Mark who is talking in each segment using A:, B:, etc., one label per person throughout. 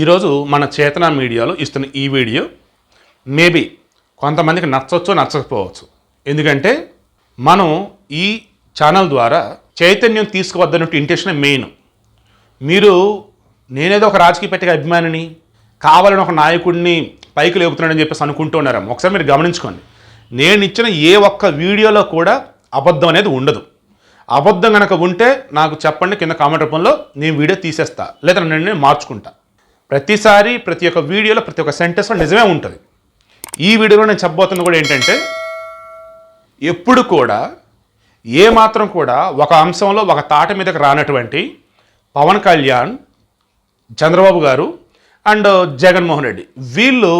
A: ఈరోజు మన చేతన మీడియాలో ఇస్తున్న ఈ వీడియో మేబీ కొంతమందికి నచ్చవచ్చు నచ్చకపోవచ్చు. ఎందుకంటే మనం ఈ ఛానల్ ద్వారా చైతన్యం తీసుకువద్దన్నట్టు ఇంటెన్షన్ మెయిన్ మీరు నేనేదో ఒక రాజకీయ పట్టిక అభిమానిని కావాలని ఒక నాయకుడిని పైకి లేపుతున్నాడని చెప్పేసి అనుకుంటూ ఉన్నారేమో ఒకసారి మీరు గమనించుకోండి. నేను ఇచ్చిన ఏ ఒక్క వీడియోలో కూడా అబద్ధం అనేది ఉండదు. అబద్ధం కనుక ఉంటే నాకు చెప్పండి కింద కామెంట్ రూపంలో నేను వీడియో తీసేస్తా. లేదా నేను నేను మార్చుకుంటా. ప్రతిసారి ప్రతి ఒక్క వీడియోలో ప్రతి ఒక్క సెంటెన్స్లో నిజమే ఉంటుంది. ఈ వీడియోలో నేను చెప్పబోతున్నది కూడా ఏంటంటే ఎప్పుడు కూడా ఏ మాత్రం కూడా ఒక అంశంలో ఒక తాట మీదకి రానటువంటి పవన్ కళ్యాణ్ చంద్రబాబు గారు అండ్ జగన్మోహన్ రెడ్డి. వీళ్ళు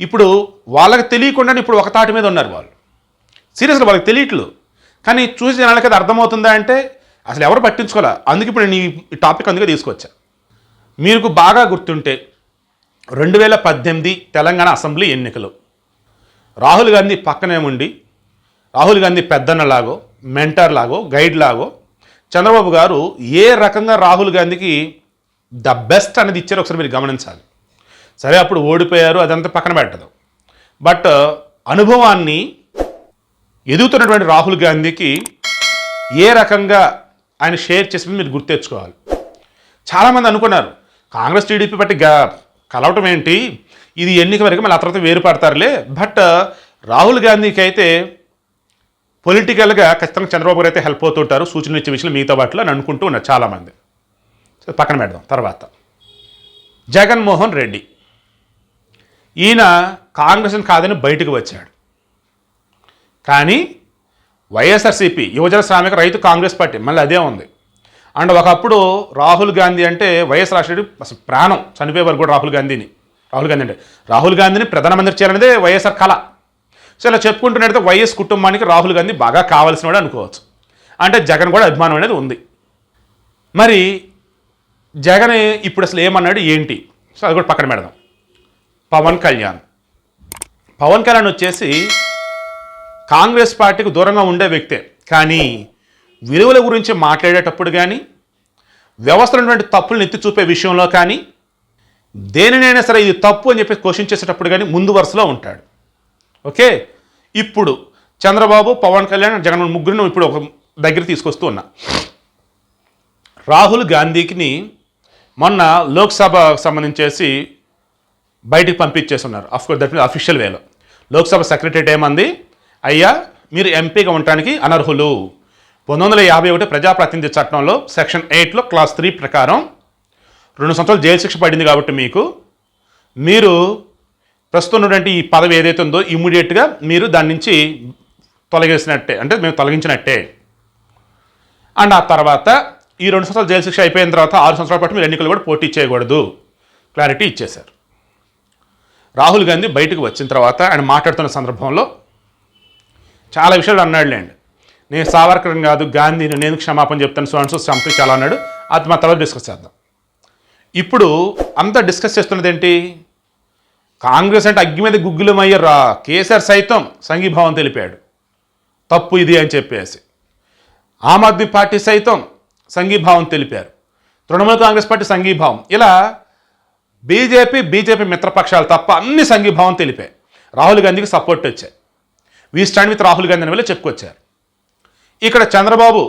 A: ఇప్పుడు వాళ్ళకి తెలియకుండానే ఇప్పుడు ఒక తాటి మీద ఉన్నారు వాళ్ళు. సీరియస్గా వాళ్ళకి తెలియట్లు కానీ చూసి జనాలకి అది అర్థమవుతుందా అంటే అసలు ఎవరు పట్టించుకోలే. అందుకే ఇప్పుడు నేను ఈ టాపిక్ అందుకే తీసుకొచ్చా. మీకు బాగా గుర్తుంటే రెండు వేల పద్దెనిమిది తెలంగాణ అసెంబ్లీ ఎన్నికలు. రాహుల్ గాంధీ పక్కనే ఉండి రాహుల్ గాంధీ పెద్దన్నలాగో మెంటర్ లాగో గైడ్ లాగో చంద్రబాబు గారు ఏ రకంగా రాహుల్ గాంధీకి ద బెస్ట్ అనేది ఇచ్చారు ఒకసారి మీరు గమనించాలి. సరే అప్పుడు ఓడిపోయారు అదంతా పక్కన పెట్టదు. బట్ అనుభవాన్ని ఎదుగుతున్నటువంటి రాహుల్ గాంధీకి ఏ రకంగా ఆయన షేర్ చేసింది మీరు గుర్తెచ్చుకోవాలి చాలామంది అనుకున్నారు కాంగ్రెస్ టీడీపీ బట్టి గా కలవటం ఏంటి? ఇది ఎన్నిక వరకు మళ్ళీ ఆ తర్వాత బట్ రాహుల్ గాంధీకి అయితే పొలిటికల్గా ఖచ్చితంగా చంద్రబాబు గారు అయితే హెల్ప్ అవుతుంటారు. సూచనలు ఇచ్చే విషయంలో మిగతా వాటిలో అని అనుకుంటూ ఉన్నారు చాలామంది. సో పక్కన పెడదాం. తర్వాత. జగన్మోహన్ రెడ్డి. ఈయన కాంగ్రెస్ని కాదని బయటకు వచ్చాడు. కానీ వైఎస్ఆర్సీపీ యువజన శ్రామిక రైతు కాంగ్రెస్ పార్టీ మళ్ళీ అదే ఉంది. అండ్ ఒకప్పుడు రాహుల్ గాంధీ అంటే వైఎస్ రాష్ట్రుడి అసలు ప్రాణం. చనిపోయే వరకు కూడా రాహుల్ గాంధీని. రాహుల్ గాంధీ అంటే రాహుల్ గాంధీని ప్రధానమంత్రి చేయాలనేదే వైఎస్ఆర్ కళ. సో ఇలా చెప్పుకుంటున్నట్టయితే వైఎస్ కుటుంబానికి రాహుల్ గాంధీ బాగా కావాల్సినవాడు అనుకోవచ్చు. అంటే జగన్ కూడా అభిమానం అనేది ఉంది. మరి జగన్ ఇప్పుడు అసలు ఏమన్నాడు ఏంటి? సో అది కూడా పక్కన పెడదాం. పవన్ కళ్యాణ్. పవన్ కళ్యాణ్ వచ్చేసి కాంగ్రెస్ పార్టీకి దూరంగా ఉండే వ్యక్తే. కానీ విలువల గురించి మాట్లాడేటప్పుడు కానీ వ్యవస్థలున్నటువంటి తప్పులను ఎత్తి చూపే విషయంలో కానీ దేనినైనా సరే ఇది తప్పు అని చెప్పి క్వశ్చన్ చేసేటప్పుడు కానీ ముందు వరుసలో ఉంటాడు. ఓకే? ఇప్పుడు చంద్రబాబు పవన్ కళ్యాణ్ జగన్మోహన్ ముగ్గురిని ఇప్పుడు ఒక దగ్గర తీసుకొస్తూ ఉన్నా. రాహుల్ గాంధీకి మొన్న లోక్సభ సంబంధించేసి బయటికి పంపించేస్తున్నారు. Of course that mean official వేలో లోక్సభ సెక్రటరీ ఏమంది? అయ్యా మీరు ఎంపీగా ఉండటానికి అనర్హులు. పంతొమ్మిది వందల యాభై ఒకటి ప్రజాప్రతినిధి చట్టంలో సెక్షన్ ఎయిట్లో క్లాస్ త్రీ ప్రకారం రెండు సంవత్సరాలు జైలు శిక్ష పడింది కాబట్టి మీకు మీరు ప్రస్తుతం ఉన్నటువంటి ఈ పదవి ఏదైతే ఉందో ఇమ్మీడియట్గా మీరు దాని నుంచి తొలగేసినట్టే అంటే మేము తొలగించినట్టే. అండ్ ఆ తర్వాత ఈ రెండు సంవత్సరాలు జైలు శిక్ష అయిపోయిన తర్వాత ఆరు సంవత్సరాల పాటు మీరు ఎన్నికలు కూడా పోటీ చేయకూడదు. క్లారిటీ ఇచ్చేశారు. రాహుల్ గాంధీ బయటకు వచ్చిన తర్వాత ఆయన మాట్లాడుతున్న సందర్భంలో చాలా విషయాలు అన్నాడులేండి. నేను సావర్కర్ కాదు గాంధీని నేను క్షమాపణ చెప్తాను సో అండ్ సో సంథింగ్ చాలా అన్నాడు. అది మా తర్వాత డిస్కస్ చేద్దాం. ఇప్పుడు అంతా డిస్కస్ చేస్తున్నది ఏంటి? కాంగ్రెస్ అంటే అగ్గి మీద గుగ్గులమయ్యే రా కేసీఆర్ సైతం సంఘీభావం తెలిపాడు. తప్పు ఇది అని చెప్పేసి. ఆమ్ ఆద్మీ పార్టీ సైతం సంఘీభావం తెలిపారు. తృణమూల కాంగ్రెస్ పార్టీ సంఘీభావం. ఇలా బీజేపీ బీజేపీ మిత్రపక్షాలు తప్ప అన్ని సంఘీభావం తెలిపాయి. రాహుల్ గాంధీకి సపోర్ట్ వచ్చాయి. We stand with Rahul Gandhi అని వెళ్ళి చెప్పుకొచ్చారు. ఇక్కడ చంద్రబాబు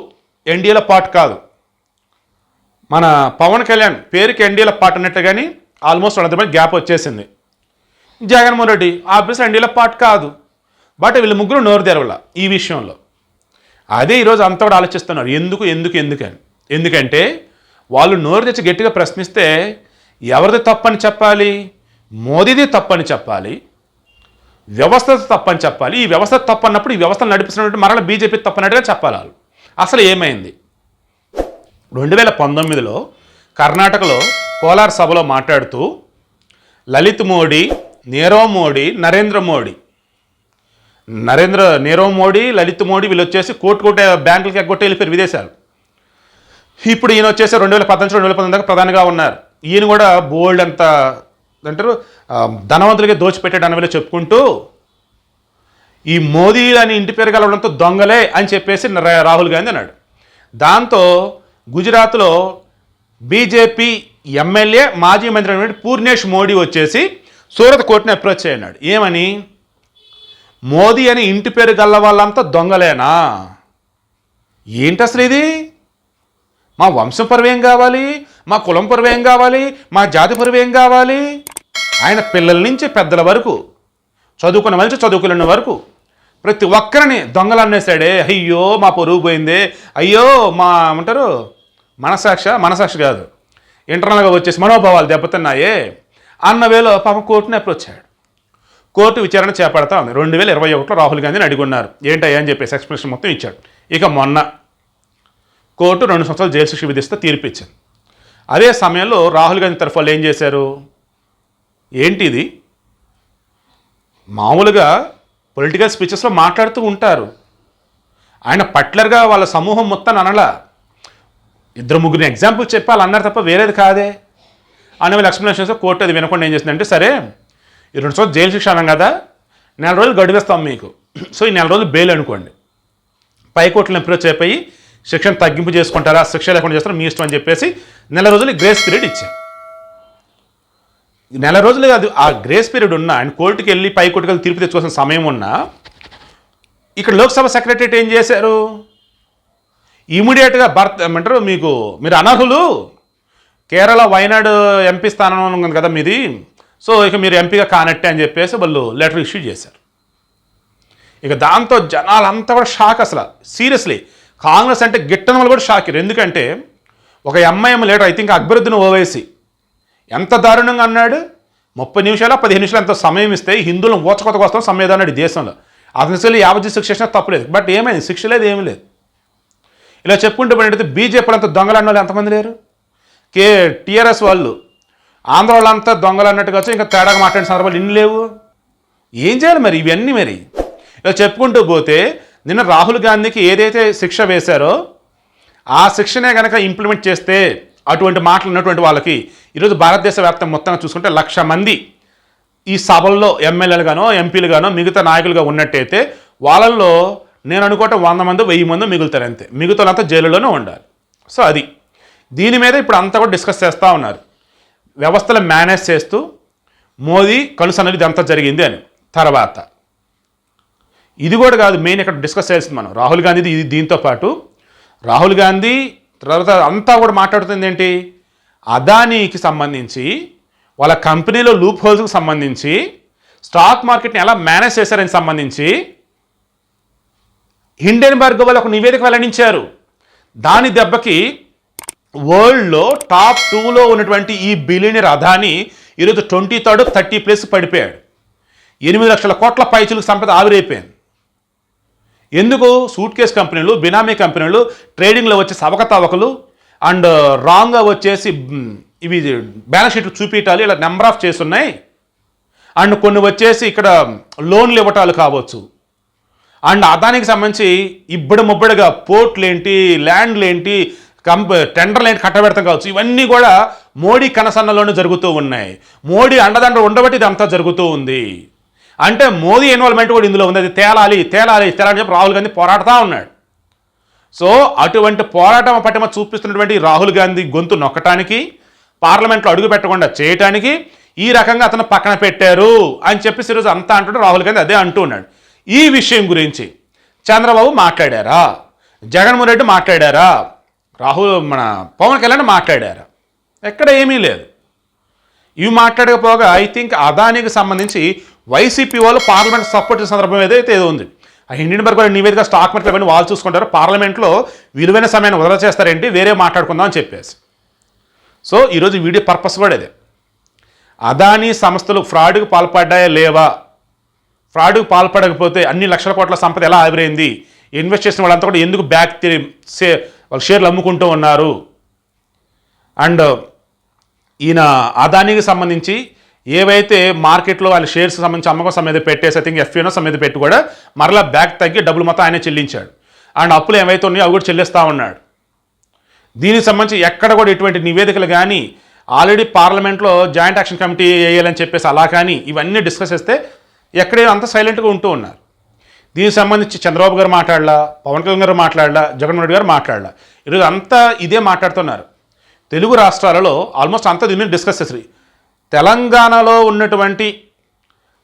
A: ఎన్డీఏల పార్ట్ కాదు. మన పవన్ కళ్యాణ్ పేరుకి ఎన్డీఏల పార్ట్ అన్నట్టు కానీ ఆల్మోస్ట్ వాళ్ళ గ్యాప్ వచ్చేసింది. జగన్మోహన్ రెడ్డి ఆఫీస్ ఎన్డీఏల పార్ట్ కాదు. బట్ వీళ్ళు ముగ్గురు నోరు తెరవల ఈ విషయంలో. అదే ఈరోజు అంతా కూడా ఆలోచిస్తున్నారు. ఎందుకు ఎందుకు ఎందుకని ఎందుకంటే వాళ్ళు నోరు తెచ్చి గట్టిగా ప్రశ్నిస్తే ఎవరిది తప్పని చెప్పాలి? మోదీది తప్పని చెప్పాలి. వ్యవస్థ తప్పని చెప్పాలి. ఈ వ్యవస్థ తప్పన్నప్పుడు ఈ వ్యవస్థను నడిపిస్తున్నట్టు మరల బీజేపీ తప్పనట్టుగా చెప్పాలి వాళ్ళు. అసలు ఏమైంది? రెండు వేల పంతొమ్మిదిలో కర్ణాటకలో కోలార్ సభలో మాట్లాడుతూ లలిత్ మోడీ నీరవ్ మోడీ నరేంద్ర మోడీ. నరేంద్ర నీరవ్ మోడీ లలిత్ మోడీ వీళ్ళు వచ్చేసి కోటి కోటి బ్యాంకులకి ఎగ్గొట్టి వెళ్ళిపోయారు విదేశాలు. ఇప్పుడు ఈయన వచ్చేసి రెండు వేల పద్దెనిమిది రెండు వేల పంతొమ్మిది దాకా ప్రధానిగా ఉన్నారు. ఈయన కూడా బోల్డ్ అంత అంటారు ధనవంతులకి దోచిపెట్టాడు అని చెప్పుకుంటూ ఈ మోదీ అని ఇంటి పేరు కలవడంతో దొంగలే అని చెప్పేసి రాహుల్ గాంధీ అన్నాడు. దాంతో గుజరాత్లో బీజేపీ ఎమ్మెల్యే మాజీ మంత్రి అయినటువంటి పూర్ణేష్ మోడీ వచ్చేసి సూరత్ కోర్టుని అప్రోచ్ అయినాడు ఏమని? మోదీ అని ఇంటి పేరు గల్ల వాళ్ళంతా దొంగలేనా? ఏంటి అసలు ఇది? మా వంశం పరువు ఏం కావాలి? మా కులం పరువు ఏం కావాలి? మా జాతి పరువు ఏం కావాలి? ఆయన పిల్లల నుంచి పెద్దల వరకు చదువుకున్న మంచి చదువుకున్న వరకు ప్రతి ఒక్కరిని దొంగలు అనేసాడే అయ్యో మా పొరుగు పోయిందే. అయ్యో మా ఏమంటారు? మనసాక్ష మనసాక్షి కాదు. ఇంటర్నల్గా వచ్చేసి మనోభావాలు దెబ్బతిన్నాయే. అన్న వేలో పాప కోర్టుని అప్రోచ్ కోర్టు విచారణ చేపడతా ఉంది. రెండు వేల ఇరవై ఒకటిలో రాహుల్ గాంధీని అడుగున్నారు. ఏంటయ్యా అని చెప్పేసి ఎక్స్ప్లెనేషన్ మొత్తం ఇచ్చాడు. ఇక మొన్న కోర్టు రెండు సంవత్సరాలు జైలు శిక్ష విధిస్తే తీర్పు ఇచ్చింది అదే సమయంలో రాహుల్ గాంధీ తరఫు వాళ్ళు ఏం చేశారు? ఏంటిది? మామూలుగా పొలిటికల్ స్పీచెస్లో మాట్లాడుతూ ఉంటారు. ఆయన పట్లర్గా వాళ్ళ సమూహం మొత్తం అనలా. ఇద్దరు ముగ్గురిని ఎగ్జాంపుల్ చెప్పాలి అన్నారు తప్ప వేరేది కాదే. అనే వీళ్ళ ఎక్స్ప్లెనేషన్స్ కోర్టు అది వినకుండా ఏం చేసిందంటే సరే ఈ రెండు రోజులు జైలు శిక్ష అన్నాం కదా నెల రోజులు గడివేస్తాం మీకు. సో ఈ నెల రోజులు బెయిల్ అనుకోండి. పై కోర్టులను అప్రోచ్ అయిపోయి శిక్షను తగ్గింపు చేసుకుంటారా శిక్ష లేకుండా చేస్తారా మీ ఇష్టం అని చెప్పేసి నెల రోజులు గ్రేస్ పీరియడ్ ఇచ్చాం. నెల రోజులు అది ఆ గ్రేస్ పీరియడ్ ఉన్నా ఆయన కోర్టుకి వెళ్ళి పై కోర్టుకి వెళ్ళి తీర్పు తెచ్చుకోవాల్సిన సమయం ఉన్నా ఇక్కడ లోక్సభ సెక్రటరియట్ ఏం చేశారు? ఇమీడియట్గా భర్త ఏమంటారు మీకు మీరు అనర్హులు? కేరళ వయనాడు ఎంపీ స్థానం ఉంది కదా మీది. సో ఇక మీరు ఎంపీగా కానట్టే అని చెప్పేసి వాళ్ళు లెటర్ ఇష్యూ చేశారు. ఇక దాంతో జనాలంతా కూడా షాక్ అసలు. సీరియస్లీ కాంగ్రెస్ అంటే గిట్టని వాళ్ళు కూడా షాక్ ఎందుకంటే ఒక MIM leader I think Akbaruddin Owaisi ఎంత దారుణంగా అన్నాడు? ముప్పై నిమిషాలు పదిహేను నిమిషాలు ఎంత సమయం ఇస్తే హిందువులను ఓచకొత కోసం సమయం అన్నాడు దేశంలో. అతని శైలి యావజ్జీ శిక్ష చేసినా తప్పలేదు బట్ ఏమైంది? శిక్ష లేదు ఏమీ లేదు. ఇలా చెప్పుకుంటూ పోయినట్టయితే బీజేపీ అంత దొంగలు అన్న వాళ్ళు ఎంతమంది లేరు? కే టీఆర్ఎస్ వాళ్ళు. ఆంధ్ర వాళ్ళంతా దొంగలు అన్నట్టుగా వచ్చి ఇంకా తేడాగా మాట్లాడిన సందర్భాలు ఇన్ని లేవు. ఏం చేయాలి మరి ఇవన్నీ మరి? ఇలా చెప్పుకుంటూ పోతే నిన్న రాహుల్ గాంధీకి ఏదైతే శిక్ష వేశారో ఆ శిక్షనే కనుక ఇంప్లిమెంట్ చేస్తే అటువంటి మాటలు ఉన్నటువంటి వాళ్ళకి ఈరోజు భారతదేశ వ్యాప్తం మొత్తంగా చూసుకుంటే లక్ష మంది ఈ సభల్లో ఎమ్మెల్యేలుగానో ఎంపీలుగానో మిగతా నాయకులుగా ఉన్నట్టయితే వాళ్ళల్లో నేను అనుకోవటం వంద మంది వెయ్యి మంది మిగులుతారు అంతే. మిగతాలంతా జైలులోనే ఉండాలి. సో అది. దీని మీద ఇప్పుడు అంతా కూడా డిస్కస్ చేస్తూ ఉన్నారు. వ్యవస్థలు మేనేజ్ చేస్తూ మోదీ కలుసన్నది ఇదంతా జరిగింది అని. తర్వాత ఇది కూడా కాదు మెయిన్ ఇక్కడ డిస్కస్ చేయాల్సింది మనం. రాహుల్ గాంధీది ఇది దీంతో పాటు. రాహుల్ గాంధీ తర్వాత అంతా కూడా మాట్లాడుతుంది ఏంటి? అదానీకి సంబంధించి వాళ్ళ కంపెనీలో లూప్ హోల్స్కి సంబంధించి స్టాక్ మార్కెట్ని ఎలా మేనేజ్ చేశారని సంబంధించి హిండెన్బర్గ్ వాళ్ళు ఒక నివేదిక వెల్లడించారు. దాని దెబ్బకి వరల్డ్లో టాప్ టూలో ఉన్నటువంటి ఈ బిలియనర్ అదాని ఈరోజు ట్వంటీ థర్డ్ థర్టీ ప్లేస్ పడిపోయాడు. ఎనిమిది లక్షల కోట్ల పైచులకు సంపద ఆవిరైపోయింది. ఎందుకు సూట్ కేస్ కంపెనీలు బినామీ కంపెనీలు ట్రేడింగ్లో వచ్చే అవకతవకలు అండ్ రాంగ్గా వచ్చేసి ఇవి బ్యాలెన్స్ షీట్లు చూపించాలి ఇలా నెంబర్ ఆఫ్ చేస్తున్నాయి అండ్ కొన్ని వచ్చేసి ఇక్కడ లోన్లు ఇవ్వటాలు కావచ్చు. అండ్ అదానికి సంబంధించి ఇబ్బడి ముబ్బడిగా పోర్ట్లు ఏంటి ల్యాండ్లు ఏంటి కంప టెండర్లు ఏంటి కట్టబెడతాం కావచ్చు. ఇవన్నీ కూడా మోడీ కనసన్నలోనే జరుగుతూ ఉన్నాయి. మోడీ అండదండ ఉండబట్టి ఇదంతా జరుగుతూ ఉంది. అంటే మోదీ ఇన్వాల్వ్మెంట్ కూడా ఇందులో ఉంది. అది తేలాలి తేలాలి తేలాలి చెప్పి రాహుల్ గాంధీ పోరాడుతూ ఉన్నాడు. సో అటువంటి పోరాటం పట్టిమ చూపిస్తున్నటువంటి రాహుల్ గాంధీ గొంతు నొక్కటానికి పార్లమెంట్లో అడుగు పెట్టకుండా చేయటానికి ఈ రకంగా అతను పక్కన పెట్టారు అని చెప్పేసి ఈరోజు అంతా అంటుంటే రాహుల్ గాంధీ అదే అంటూ ఉన్నాడు. ఈ విషయం గురించి చంద్రబాబు మాట్లాడారా? జగన్మోహన్ రెడ్డి మాట్లాడారా? రాహుల్ మన పవన్ కళ్యాణ్ మాట్లాడారా? ఎక్కడ ఏమీ లేదు. ఇవి మాట్లాడకపోగా ఐ థింక్ అదానికి సంబంధించి వైసీపీ వాళ్ళు పార్లమెంట్ సపోర్ట్ చేసిన సందర్భం ఏదైతే ఏదో ఉంది. ఆ వాళ్ళు నివేదిక స్టాక్ మార్కెట్ అవన్నీ వాళ్ళు చూసుకుంటారు. పార్లమెంట్లో విలువైన సమయాన్ని వదల చేస్తారేంటి వేరే మాట్లాడుకుందాం అని చెప్పేసి. సో ఈరోజు వీడియో పర్పస్ కూడా ఇదే. అదానీ సంస్థలు ఫ్రాడ్కు పాల్పడ్డాయా లేవా? ఫ్రాడ్కు పాల్పడకపోతే అన్ని లక్షల కోట్ల సంపద ఎలా ఆవిరైంది? ఇన్వెస్ట్ చేసిన వాళ్ళంతా కూడా ఎందుకు బ్యాక్ సే వాళ్ళు షేర్లు అమ్ముకుంటూ ఉన్నారు? అండ్ ఈయన అదానీకి సంబంధించి ఏవైతే మార్కెట్లో వాళ్ళ షేర్స్ సంబంధించి అమ్మకం సమేత పెట్టేసి ఐ థింక్ ఎఫ్ఏనో సమేత పెట్టి కూడా మరలా బ్యాక్ తగ్గి డబ్బులు మొత్తం ఆయనే చెల్లించాడు. అండ్ అప్పులు ఏవైతే ఉన్నాయో అవి కూడా చెల్లిస్తూ ఉన్నాడు. దీనికి సంబంధించి ఎక్కడ కూడా ఇటువంటి నివేదికలు కానీ ఆల్రెడీ పార్లమెంట్లో జాయింట్ యాక్షన్ కమిటీ వేయాలని చెప్పేసి అలా కానీ ఇవన్నీ డిస్కస్ చేస్తే ఎక్కడే అంత సైలెంట్గా ఉంటూ ఉన్నారు. దీనికి సంబంధించి చంద్రబాబు గారు మాట్లాడలా పవన్ కళ్యాణ్ గారు మాట్లాడలా జగన్మోహన్ రెడ్డి గారు మాట్లాడలా. ఈరోజు అంతా ఇదే మాట్లాడుతున్నారు. తెలుగు రాష్ట్రాలలో ఆల్మోస్ట్ అంతా దీన్ని డిస్కస్ చేస్తారు తెలంగాణలో ఉన్నటువంటి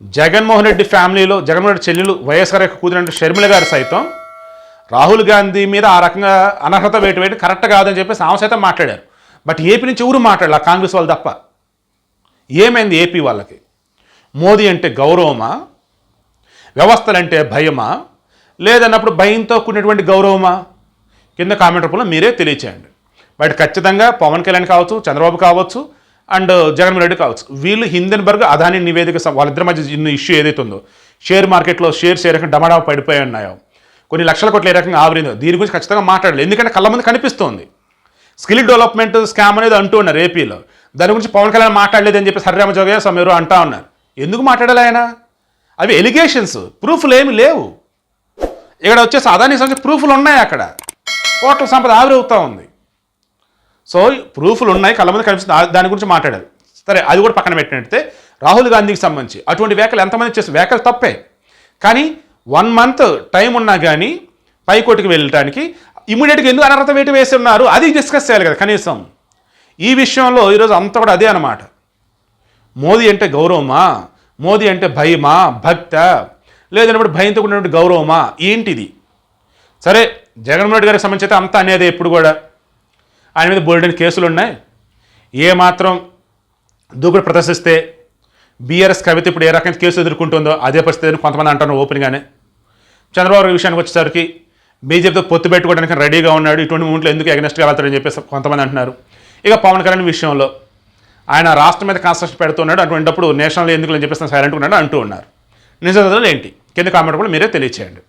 A: జగన్మోహన్ రెడ్డి ఫ్యామిలీలో జగన్మోహన్ రెడ్డి చెల్లెలు వైఎస్ఆర్ యొక్క కూతురు షర్మిల గారు సైతం రాహుల్ గాంధీ మీద ఆ రకంగా అనర్హత వేటు వేటు కరెక్ట్ కాదని చెప్పేసి ఆమె సైతం మాట్లాడారు. బట్ ఏపీ నుంచి ఎవరు మాట్లాడారు కాంగ్రెస్ వాళ్ళు తప్ప. ఏమైంది ఏపీ వాళ్ళకి? మోదీ అంటే గౌరవమా? వ్యవస్థలంటే భయమా? లేదన్నప్పుడు భయంతో కూడినటువంటి గౌరవమా? కింద కామెంట్ రూపంలో మీరే తెలియచేయండి. బట్ ఖచ్చితంగా పవన్ కళ్యాణ్ కావచ్చు చంద్రబాబు కావచ్చు అండ్ జగన్మోహన్ రెడ్డి కావచ్చు. వీళ్ళు హిందెన్బర్గ్ అదాని నివేదిక వాళ్ళిద్దరి మధ్య ఇష్యూ ఏదైతే ఉందో షేర్ మార్కెట్లో షేర్స్ ఏ రకంగా డమాడా పడిపోయి ఉన్నాయో కొన్ని లక్షల కోట్ల ఏ రకంగా ఆవిరిందో దీని గురించి ఖచ్చితంగా మాట్లాడాలి ఎందుకంటే కళ్ళ ముందు కనిపిస్తోంది. స్కిల్ డెవలప్మెంట్ స్కామ్ అనేది అంటూ ఉన్నారు ఏపీలో. దాని గురించి పవన్ కళ్యాణ్ మాట్లాడలేదు అని చెప్పి సర్రామ జోగయ్య సమీరు అంటా ఉన్నారు. ఎందుకు మాట్లాడాలి ఆయన? అవి ఎలిగేషన్స్ ప్రూఫ్లు ఏమి లేవు. ఇక్కడ వచ్చేసి అదానికి సంబంధించి ప్రూఫ్లు ఉన్నాయి అక్కడ. కోట్ల సంపద ఆవిరవుతూ ఉంది. సో ప్రూఫ్లు ఉన్నాయి కళ్ళ ముందు కనిపిస్తుంది. దాని గురించి మాట్లాడారు. సరే అది కూడా పక్కన పెట్టినట్టే. రాహుల్ గాంధీకి సంబంధించి అటువంటి వ్యాఖ్యలు ఎంతమంది చేసి వ్యాఖ్యలు తప్పే. కానీ వన్ మంత్ టైం ఉన్నా కానీ పైకోటికి వెళ్ళటానికి ఇమీడియట్గా ఎందుకు అనర్హత వేటు వేసి ఉన్నారు అది డిస్కస్ చేయాలి కదా కనీసం. ఈ విషయంలో ఈరోజు అంతా కూడా అదే అనమాట మోదీ అంటే గౌరవమా? మోదీ అంటే భయమా? భక్త? లేదన్నప్పుడు భయంతో కూడినటువంటి గౌరవమా? ఏంటిది? సరే జగన్మోహన్ రెడ్డి గారికి సంబంధించి అయితే అంతా అనేది ఎప్పుడు కూడా. ఆయన మీద బోల్డెన్ కేసులు ఉన్నాయి ఏ మాత్రం దూకుడు ప్రదర్శిస్తే బీఆర్ఎస్ కవిత ఇప్పుడు ఏ రకమైన కేసు ఎదుర్కొంటుందో అదే పరిస్థితి అని కొంతమంది అంటున్నారు ఓపెన్గానే. చంద్రబాబు విషయానికి వచ్చేసరికి బీజేపీతో పొత్తు పెట్టుకోవడానికి రెడీగా ఉన్నాడు. ఇటువంటి మూమెంట్లో ఎందుకు ఎగనెస్ట్గా వెళ్తాడని చెప్పేసి కొంతమంది అంటున్నారు. ఇక పవన్ కళ్యాణ్ విషయంలో ఆయన రాష్ట్రం మీద కాన్సెప్ట్ పెడుతున్నాడు. అటువంటిప్పుడు నేషనల్ ఎందుకు అని చెప్పేసి సైలెంట్గా ఉన్నాడు అంటూ ఉన్నారు. నిజాలు ఏంటి? కింద కామెంట్ కూడా మీరే తెలియచేయండి.